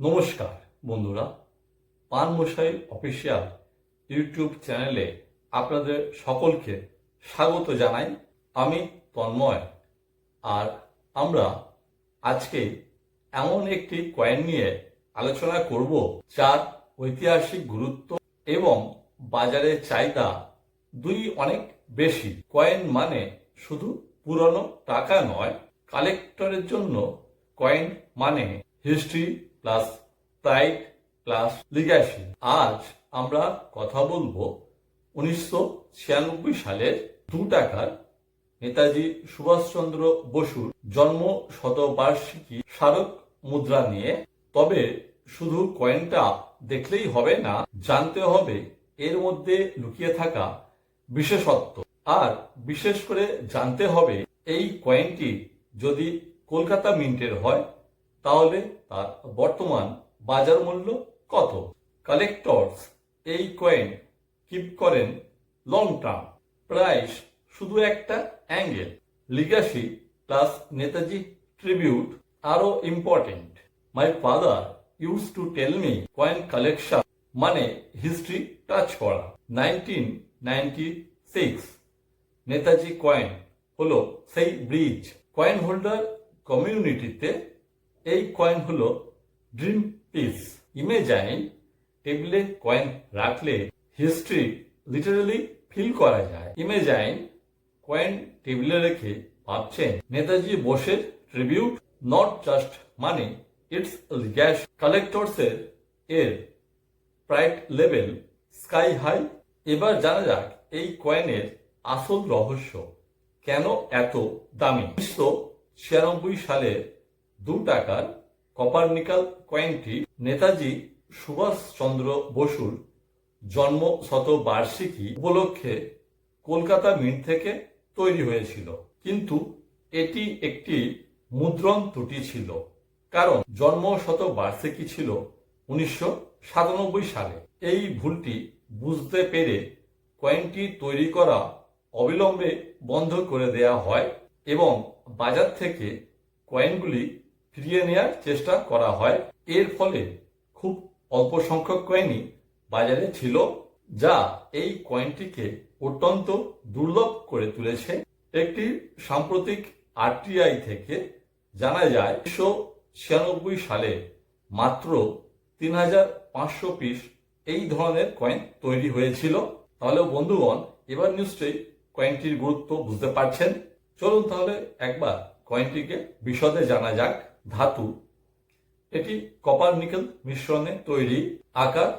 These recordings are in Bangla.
নমস্কার, বন্ধুরা। পান মশাই অফিসিয়াল ইউটিউব চ্যানেলে আপনাদের সকলকে স্বাগত জানাই। আমি তন্ময়। আর আমরা আজকে এমন একটি কয়েন নিয়ে আলোচনা করব, যার ঐতিহাসিক গুরুত্ব এবং বাজারে চাহিদা দুই অনেক বেশি। কয়েন মানে শুধু পুরনো টাকা নয়, কালেক্টরের জন্য কয়েন মানে history plus pride plus legacy আজ আমরা কথা বলব উনিশশো ছিয়ানব্বই সালের দু টাকার নেতাজি সুভাষচন্দ্র বসুর জন্ম শতবার্ষিকী স্মারক মুদ্রা নিয়ে। তবে শুধু কয়েনটা দেখলেই হবে না, জানতে হবে এর মধ্যে লুকিয়ে থাকা বিশেষত্ব। আর বিশেষ করে জানতে হবে এই কয়েনটি যদি কলকাতা মিন্টের হয় তাহলে তার বর্তমান বাজার মূল্য কত? কালেক্টরস, এই কয়েন কিপ করেন লং টার্ম প্রাইস শুধু একটা angle legacy plus Netaji tribute আরও important my father use to tell me coin collection মানে হিস্ট্রি টাচ করা। Nineteen ninety six Netaji coin হলো সেই ব্রিজ কয়েন হোল্ডার কমিউনিটিতে এই কয়েন হলো ড্রিম পিস ইমেজাইন টেবিলে কয়েন রাখলে হিস্ট্রি লিটারালি ফিল করা যায়। ইমেজাইন কয়েন টেবিলে রেখে ভাবছেন নেতাজি বোসের tribute not just money it's gas কালেক্টরসের এর প্রাইড লেভেল স্কাই হাই এবার জানা যাক এই কয়েনের আসল রহস্য। কেন এত দামি? উনিশশো ছিয়ানব্বই সালের দু টাকার কপারনিকাল কয়েনটি নেতাজি সুভাষচন্দ্র বসুর জন্ম শতবার্ষিকী উপলক্ষে কলকাতা মিন্ট থেকে তৈরি হয়েছিল। কিন্তু এটি একটি মুদ্রণ ত্রুটি ছিল, কারণ জন্ম শতবার্ষিকী ছিল উনিশশো সাতানব্বই সালে। এই ভুলটি বুঝতে পেরে কয়েনটি তৈরি করা অবিলম্বে বন্ধ করে দেয়া হয় এবং বাজার থেকে কয়েনগুলি ফিরিয়ে নেওয়ার চেষ্টা করা হয়। এর ফলে খুব অল্প সংখ্যক কয়েনই বাজারে ছিল, যা এই কয়েনটিকে অত্যন্ত দুর্লভ করে তুলেছে। একটি সাম্প্রতিক আরটিআই থেকে জানা যায়, উনিশশো ছিয়ানব্বই সালে মাত্র তিন হাজার পাঁচশো পিস এই ধরনের কয়েন তৈরি হয়েছিল। তাহলে বন্ধুগণ, এবার নিশ্চয়ই কয়েনটির গুরুত্ব বুঝতে পারছেন। চলুন তাহলে একবার কয়েনটিকে বিশদে জানা যাক। ধাতু, এটি কপার নিকেল মিশ্রণে তৈরি আকার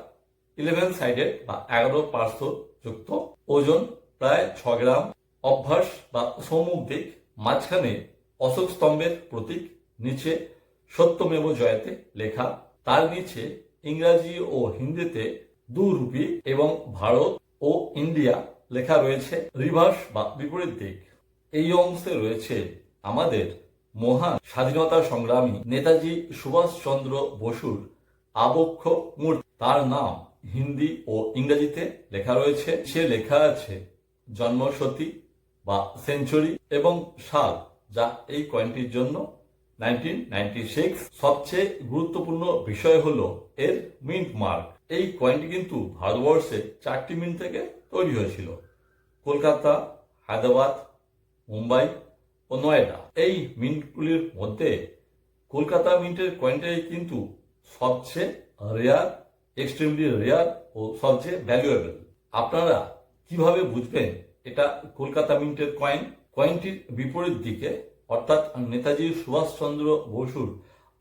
ইলেভেন সাইডেড বা এগারো পার্শ্ব যুক্ত। ওজন প্রায় ছ গ্রাম। অভ্যাস বা সম্মুখ দিক মাঝখানে অশোক স্তম্ভের প্রতীক, নিচে সত্যমেব জয়তে লেখা। তার নিচে ইংরাজি ও হিন্দিতে দু রুপি এবং ভারত ও ইন্ডিয়া লেখা রয়েছে। রিভার্স বা বিপরীত দিক। এই অংশে রয়েছে আমাদের মহান স্বাধীনতা সংগ্রামী নেতাজি সুভাষচন্দ্র বসুর আবক্ষ মূর্তি। তার নাম হিন্দি ও ইংরেজিতে লেখা রয়েছে। সে লেখা আছে জন্মশতী বা সেঞ্চুরি এবং সাল, যা এই কয়েনটির জন্য নাইনটিন সবচেয়ে গুরুত্বপূর্ণ বিষয় হল এর মিন্ট মার্ক। এই কয়েনটি কিন্তু ভারতবর্ষে চারটি মিন্ট থেকে তৈরি হয়েছিল। কলকাতা, হায়দ্রাবাদ, মুম্বাই ও নয়ডা এই মিন্টগুলির মধ্যে কলকাতা মিন্টের কয়েনটাই কিন্তু সবচেয়ে রেয়ার এক্সট্রিমলি রেয়ার ও সবচেয়ে ভ্যালুয়েবল আপনারা কীভাবে বুঝবেন এটা কলকাতা মিন্টের কয়েন কয়েনটির বিপরীত দিকে, অর্থাৎ নেতাজি সুভাষচন্দ্র বসুর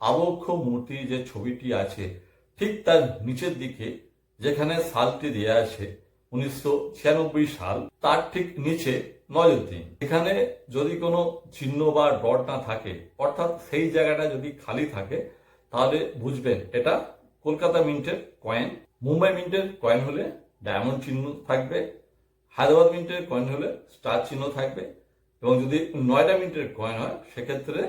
আবক্ষ মূর্তি যে ছবিটি আছে, ঠিক তার নিচের দিকে যেখানে সালটি দেয়া আছে উনিশশো ছিয়ানব্বই সাল, তার ঠিক নিচে নজর দিন এখানে যদি কোনো চিহ্ন বা ডট না থাকে, অর্থাৎ সেই জায়গাটা যদি খালি থাকে, তাহলে বুঝবেন এটা কলকাতা মিন্টের কয়েন, মুম্বাই মিন্টের কয়েন হলে ডায়মন্ড চিহ্ন থাকবে, হায়দ্রাবাদ মিন্টের কয়েন হলে স্টার চিহ্ন থাকবে, এবং যদি নয়ডা মিন্টের কয়েন হয়, সেক্ষেত্রে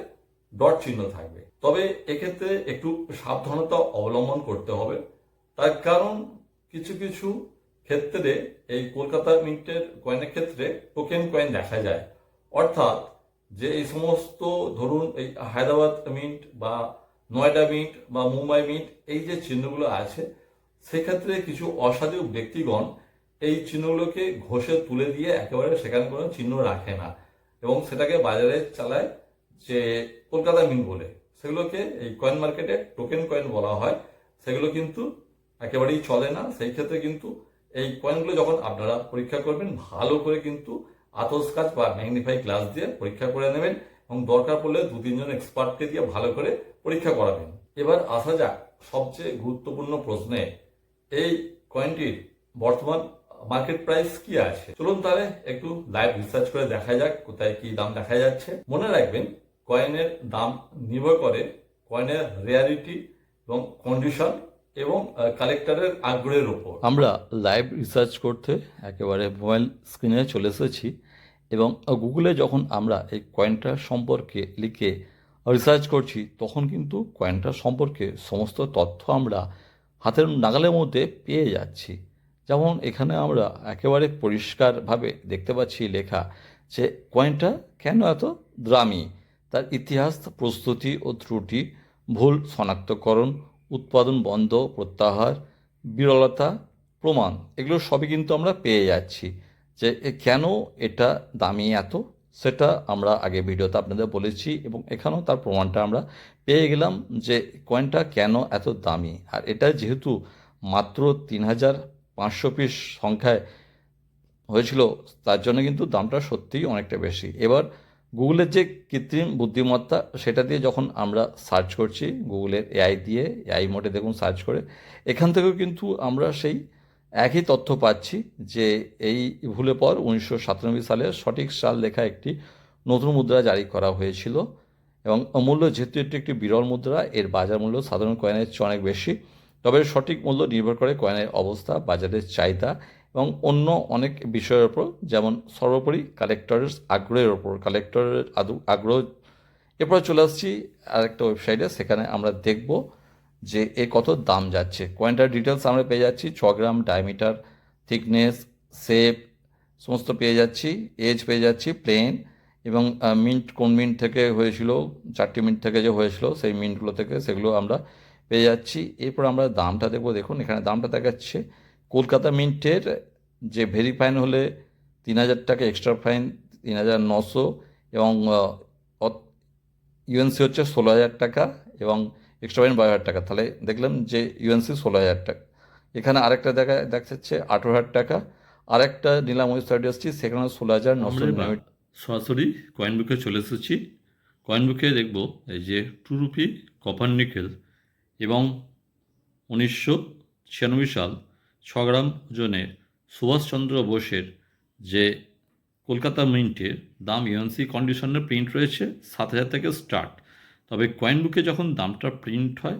ডট চিহ্ন থাকবে। তবে এক্ষেত্রে একটু সাবধানতা অবলম্বন করতে হবে। তার কারণ কিছু কিছু ক্ষেত্রে, এই কলকাতা মিন্টের কয়েনের ক্ষেত্রে টোকেন কয়েন দেখা যায়। অর্থাৎ, যে এই সমস্ত ধরুন এই হায়দ্রাবাদ মিন্ট বা নয়ডা মিন্ট বা মুম্বাই মিন্ট, এই যে চিহ্নগুলো আছে, সেক্ষেত্রে কিছু অসাধু ব্যক্তিগণ এই চিহ্নগুলোকে ঘষে তুলে দিয়ে একেবারে সেখানে কোনো চিহ্ন রাখে না এবং সেটাকে বাজারে চালায় যে কলকাতা মিন্ট বলে। সেগুলোকে এই কয়েন মার্কেটে টোকেন কয়েন বলা হয়। সেগুলো কিন্তু একেবারেই চলে না। সেই ক্ষেত্রে কিন্তু এই কয়েনগুলো যখন আপনারা পরীক্ষা করবেন, ভালো করে কিন্তু আতস কাজ বা ম্যাগনিফাই গ্লাস দিয়ে পরীক্ষা করে নেবেন এবং দরকার পড়লে দু, তিনজন এক্সপার্টকে দিয়ে ভালো করে পরীক্ষা করাবেন। এবার আসা যাক সবচেয়ে গুরুত্বপূর্ণ প্রশ্নে, এই কয়েনটির বর্তমান মার্কেট প্রাইস কি আছে? চলুন তাহলে একটু লাইভ রিসার্চ করে দেখা যাক কোথায় কি দাম দেখা যাচ্ছে। মনে রাখবেন কয়েনের দাম নির্ভর করে কয়েনের রেয়ারিটি এবং কন্ডিশন এবং কালেক্টরের আগ্রহের উপর। আমরা লাইভ রিসার্চ করতে একেবারে মোবাইল স্ক্রিনে চলে এসেছি এবং গুগলে যখন আমরা এই কয়েনটা সম্পর্কে লিখে রিসার্চ করছি, তখন কিন্তু কয়েনটা সম্পর্কে সমস্ত তথ্য আমরা হাতের নাগালের মধ্যে পেয়ে যাচ্ছি। যেমন এখানে আমরা একেবারে পরিষ্কারভাবে দেখতে পাচ্ছি লেখা যে কয়েনটা কেন এত দামি? তার ইতিহাস, প্রস্তুতি ও ত্রুটি, ভুল শনাক্তকরণ উৎপাদন বন্ধ, প্রত্যাহার, বিরলতা, প্রমাণ, এগুলো সবই কিন্তু আমরা পেয়ে যাচ্ছি। যে কেন এটা দামি এত? সেটা আমরা আগে ভিডিওতে আপনাদের বলেছি এবং এখানেও তার প্রমাণটা আমরা পেয়ে গেলাম যে কয়েনটা কেন এত দামি? আর এটা যেহেতু মাত্র তিন হাজার পাঁচশো পিস সংখ্যায় হয়েছিল, তার জন্য কিন্তু দামটা সত্যিই অনেকটা বেশি। এবার গুগলের যে কৃত্রিম বুদ্ধিমত্তা, সেটা দিয়ে যখন আমরা সার্চ করছি গুগলের এআই দিয়ে এআই মোডে দেখুন সার্চ করে, এখান থেকেও কিন্তু আমরা সেই একই তথ্য পাচ্ছি যে এই ভুলে পর উনিশশো সাতানব্বই সালে সঠিক সাল লেখা একটি নতুন মুদ্রা জারি করা হয়েছিল এবং অমূল্য যেহেতু এটি একটি বিরল মুদ্রা, এর বাজার মূল্য সাধারণ কয়েনের চেয়ে অনেক বেশি। তবে সঠিক মূল্য নির্ভর করে কয়েনের অবস্থা, বাজারের চাহিদা এবং অন্য অনেক বিষয়ের ওপর, যেমন সর্বোপরি কালেক্টরের আগ্রহের ওপর কালেক্টরের আদৌ, আগ্রহ। এরপরে চলে আসছি আরেকটা ওয়েবসাইটে সেখানে আমরা দেখব যে এ কত দাম যাচ্ছে। কয়েনটার ডিটেলস আমরা পেয়ে যাচ্ছি, ছ গ্রাম ডায়ামিটার থিকনেস শেপ সমস্ত পেয়ে যাচ্ছি এজ পেয়ে যাচ্ছি প্লেন এবং মিন্ট কোন মিন্ট থেকে হয়েছিল, চারটি মিন্ট থেকে যে হয়েছিল, সেই মিন্টগুলো থেকে সেগুলো আমরা পেয়ে যাচ্ছি। এরপর আমরা দামটা দেখব, দেখুন এখানে দামটা দেখাচ্ছে কলকাতা মিন্টের যে ভেরি ফাইন হলে তিন হাজার টাকা এক্সট্রা ফাইন তিন হাজার নশো এবং ইউএনসি হচ্ছে ষোলো হাজার টাকা এবং এক্সট্রা ফাইন বারো হাজার টাকা। তাহলে দেখলাম যে ইউএনসি ষোলো হাজার টাকা। এখানে আরেকটা দেখা দেখাচ্ছে আঠেরো হাজার টাকা। আরেকটা নিলাম ওয়েবসাইটে আসছি সেখানে ষোলো হাজার নশো সরাসরি কয়েন বুকে চলে এসেছি। কয়েন বুকে দেখব এই যে টু রুপি কপার নিকেল এবং উনিশশো ছিয়ানব্বই সাল ছ গ্রাম ওজনের সুভাষচন্দ্র বোসের যে কলকাতা মিন্টের দাম ইউএনসি কন্ডিশনের প্রিন্ট রয়েছে সাত হাজার থেকে স্টার্ট তবে কয়েন বুকে যখন দামটা প্রিন্ট হয়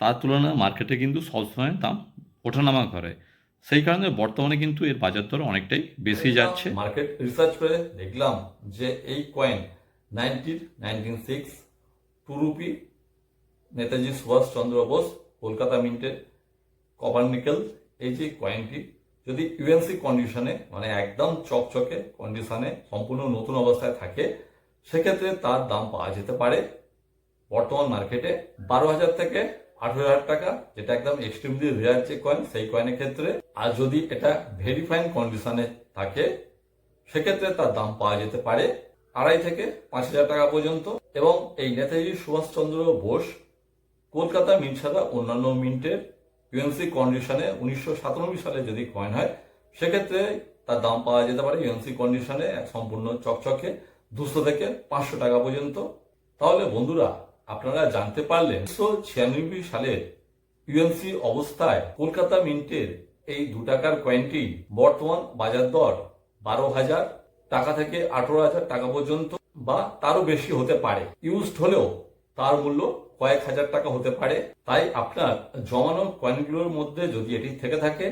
তার তুলনায় মার্কেটে কিন্তু সবসময় দাম ওঠানামা করে। সেই কারণে বর্তমানে কিন্তু এর বাজার দর অনেকটাই বেশি যাচ্ছে। মার্কেট রিসার্চ করে দেখলাম যে এই coin nineteen nineteen six two rupee Netaji Subhas Chandra Bose Kolkata মিন্টের copper nickel এই যে কয়েনটি, যদি ইউএনসি কন্ডিশনে মানে একদম চকচকে কন্ডিশনে সম্পূর্ণ নতুন অবস্থায় থাকে, সেক্ষেত্রে তার দাম পাওয়া যেতে পারে। বর্তমান মার্কেটে বারো হাজার থেকে আঠেরো হাজার টাকা, যেটা একদম এক্সট্রিমলি রেয়ার যে কয়েন সেই কয়েনের ক্ষেত্রে। আর যদি এটা ভেরিফাইন কন্ডিশনে থাকে, সেক্ষেত্রে তার দাম পাওয়া যেতে পারে আড়াই থেকে পাঁচ হাজার টাকা পর্যন্ত। এবং এই নেতাজি সুভাষচন্দ্র বোস কলকাতা মিন্ট ছাড়া অন্যান্য মিন্টের ইউএনসি কন্ডিশনে উনিশশো সাতানব্বই সালে যদি কয়েন হয়, সেক্ষেত্রে তার দাম পাওয়া যেতে পারে ইউএনসি কন্ডিশনে সম্পূর্ণ চকচকে দুশো থেকে পাঁচশো টাকা পর্যন্ত। তাহলে বন্ধুরা, আপনারা জানতে পারলেন উনিশশো ছিয়ানব্বই সালের ইউএনসি অবস্থায় কলকাতা মিন্টের এই দু টাকার কয়েনটি বর্তমান বাজার দর বারো হাজার টাকা থেকে আঠারো হাজার টাকা পর্যন্ত বা তারও বেশি হতে পারে। ইউজড হলেও তার মূল্য কয়েক হাজার টাকা হতে পারে। তাই আপনার জমানো কয়েনগুলোর মধ্যে যদি এটি থেকে থাকে,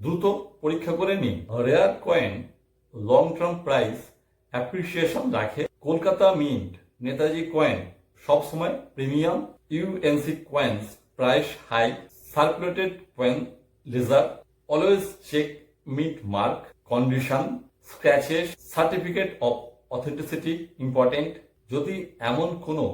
দ্রুত পরীক্ষা করে নিন। Rare coin long term price appreciation রাখে। কলকাতা মিন্ট নেতাজি কয়েন সবসময় premium UNC coins price high circulated coin reserve always check mint mark condition scratches certificate of authenticity important যদি এমন কোনো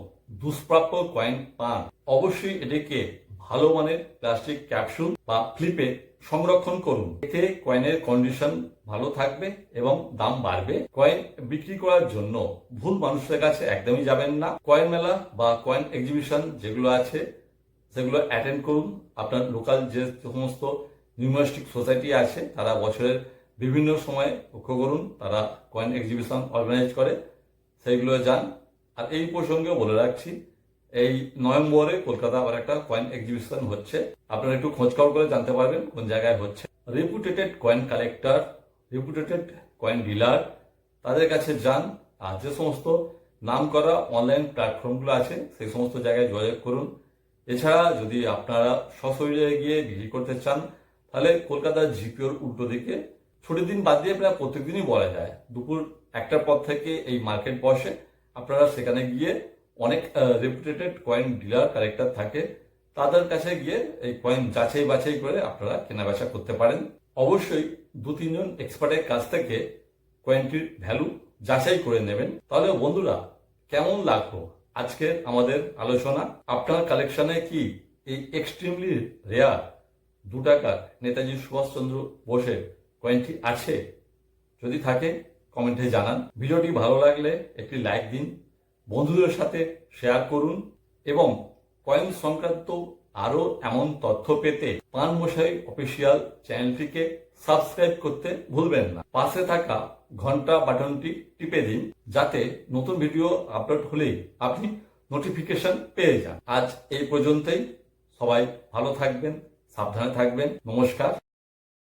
দুষ্প্রাপ্য কয়েন পান। অবশ্যই এটিকে ভালো মানের প্লাস্টিক ক্যাপসুল বা ফ্লিপে সংরক্ষণ করুন। এতে কয়েনের কন্ডিশন ভালো থাকবে এবং দাম বাড়বে। কয়েন বিক্রি করার জন্য ভুল মানুষের কাছে একদমই যাবেন না। কয়েন মেলা বা কয়েন এক্সিবিশন যেগুলো আছে, সেগুলো অ্যাটেন্ড করুন। আপনার লোকাল যে সমস্ত নিউমারিস্টিক সোসাইটি আছে, তারা বছরের বিভিন্ন সময়ে লক্ষ্য করুন। তারা কয়েন এক্সিবিশন অর্গানাইজ করে, সেইগুলো যান। আর এই প্রসঙ্গে বলে রাখছি, এই নভেম্বরে কলকাতা আবার একটা কয়েন এক্সিবিশন হচ্ছে। আপনারা একটু খোঁজ খবর করে জানতে পারবেন কোন জায়গায় হচ্ছে। Reputated coin collector reputated coin dealer তাদের কাছে যান আর যে সমস্ত নাম করা অনলাইন প্ল্যাটফর্মগুলো আছে, সেই সমস্ত জায়গায় যোগাযোগ করুন। এছাড়া যদি আপনারা সশরীরে গিয়ে বিক্রি করতে চান, তাহলে কলকাতার জিপিওর উল্টো দিকে ছুটির দিন বাদ দিয়ে প্রায় প্রত্যেকদিনই বলা যায়, দুপুর একটার পর থেকে এই মার্কেট বসে। আপনারা সেখানে গিয়ে অনেক রেপুটেটেড কয়েন ডিলার কালেক্টর থাকে, তাদের কাছে গিয়ে এই কয়েন যাচাই বাছাই করে আপনারা কেনাবেচা করতে পারেন। অবশ্যই দু তিনজন এক্সপার্টের কাছ থেকে কয়েনটির ভ্যালু যাচাই করে নেবেন। তাহলে বন্ধুরা, কেমন লাগল আজকের আমাদের আলোচনা? আপনার কালেকশনে কি এই এক্সট্রিমলি রেয়ার দু টাকার নেতাজি সুভাষচন্দ্র বোসের কয়েনটি আছে? যদি থাকে কমেন্টে জানান। ভিডিওটি ভালো লাগলে একটি লাইক দিন, বন্ধুদের সাথে শেয়ার করুন এবং কয়েন সংক্রান্ত আরও এমন তথ্য পেতে পান মশাই অফিসিয়াল চ্যানেলটিকে সাবস্ক্রাইব করতে ভুলবেন না। পাশে থাকা ঘণ্টা বাটনটি টিপে দিন, যাতে নতুন ভিডিও আপলোড হলেই আপনি নোটিফিকেশন পেয়ে যান। আজ এই পর্যন্তই। সবাই ভালো থাকবেন, সাবধানে থাকবেন। নমস্কার।